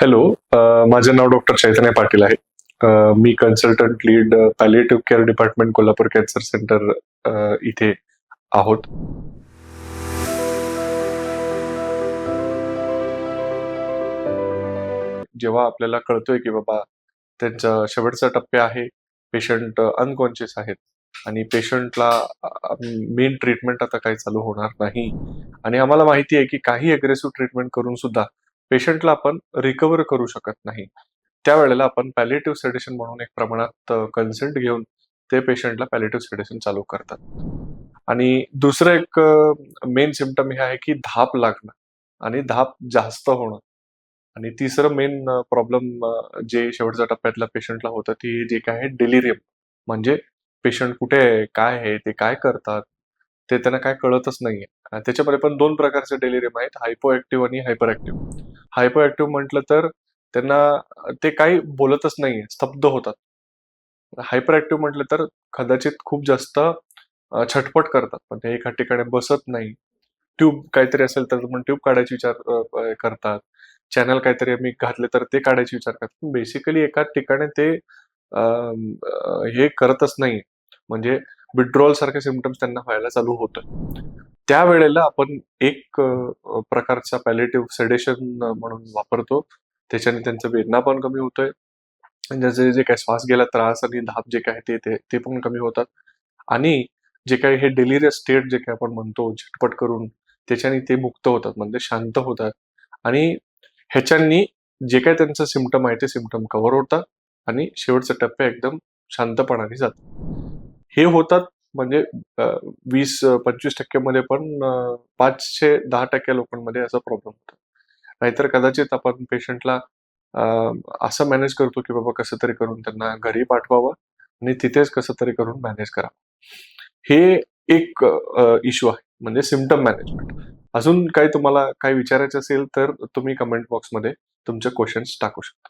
Hello माझे नाव doctor Chaitanya Patil आहे. मी consultant lead palliative care department Kolhapur cancer centre इथे आहोत. जेव्हा आपल्याला कळतोय की बाबा त्यांचा शेवटचा टप्पे आहे पेशंट अनकॉन्शियस आहेत आणि पेशंटला मेन ट्रीटमेंट आता काही चालू होणार नाही. आणि आम्हाला माहिती आहे की काही अग्रेसिव्ह ट्रीटमेंट करून सुद्धा पेशंटला आपण रिकवर करू शकत नाही. त्यावेळेला आपण पॅलेटिव्ह सेडेशन म्हणून एक प्रमाणात कन्सेंट घेऊन ते पेशंटला पॅलेटिव्ह सेडेशन चालू करतात. आणि दुसरं एक मेन सिमटम हे आहे की धाप लागणं आणि धाप जास्त होणं. आणि तिसरं मेन प्रॉब्लेम जे शेवटच्या टप्प्यातल्या पेशंटला होतं ती जे काय आहे डिलिरियम म्हणजे पेशंट कुठे आहे काय आहे ते काय करतात ते त्यांना काय कळतच नाहीये. त्याच्यामध्ये पण दोन प्रकारचे डेलिरियम आहेत हायपो ऍक्टिव्ह आणि हायपर ऍक्टिव्ह हायपो ऍक्टिव्ह म्हटलं तर त्यांना ते काही बोलतच नाहीये स्तब्ध होतात. हायपर ऍक्टिव्ह म्हटलं तर कदाचित खूप जास्त छटपट करतात. पण ते एका ठिकाणी बसत नाही. ट्यूब काहीतरी असेल तर मग ट्यूब काढायची विचार करतात. चॅनल काहीतरी आम्ही घातले तर ते काढायची विचार करतात. बेसिकली एका ठिकाणी ते हे करतच नाही म्हणजे विड्रॉल सारखे सिमटम्स त्यांना व्हायला चालू होतं. त्यावेळेला आपण एक प्रकारचा पॅलेटिव्ह सेडेशन म्हणून वापरतो. त्याच्याने त्यांचं वेदना पण कमी होतोय. ज्याचे जे काही श्वास गेला त्रास आणि धाप जे काय ते ते ते पण कमी होतात. आणि जे काही हे डिलिरियस स्टेट जे काही आपण म्हणतो झटपट करून त्याच्याने ते मुक्त होतात म्हणजे शांत होतात. आणि ह्याच्यांनी जे काही त्यांचं सिमटम आहे ते सिमटम कव्हर होतात. आणि शेवटचा टप्पा एकदम शांतपणाने जातात हे होतात. म्हणजे वीस पंचवीस टक्क्यामध्ये पण पाचशे दहा टक्के लोकांमध्ये असा प्रॉब्लेम होतो. नाहीतर कदाचित आपण पेशंटला असं मॅनेज करतो की बाबा कसं तरी करून त्यांना घरी पाठवावं आणि तिथेच कसं तरी करून मॅनेज करावं. हे एक इश्यू आहे. म्हणजे सिमटम मॅनेजमेंट अजून काही तुम्हाला काही विचारायचं असेल तर तुम्ही कमेंट बॉक्समध्ये तुमचे क्वेश्चन्स टाकू शकता.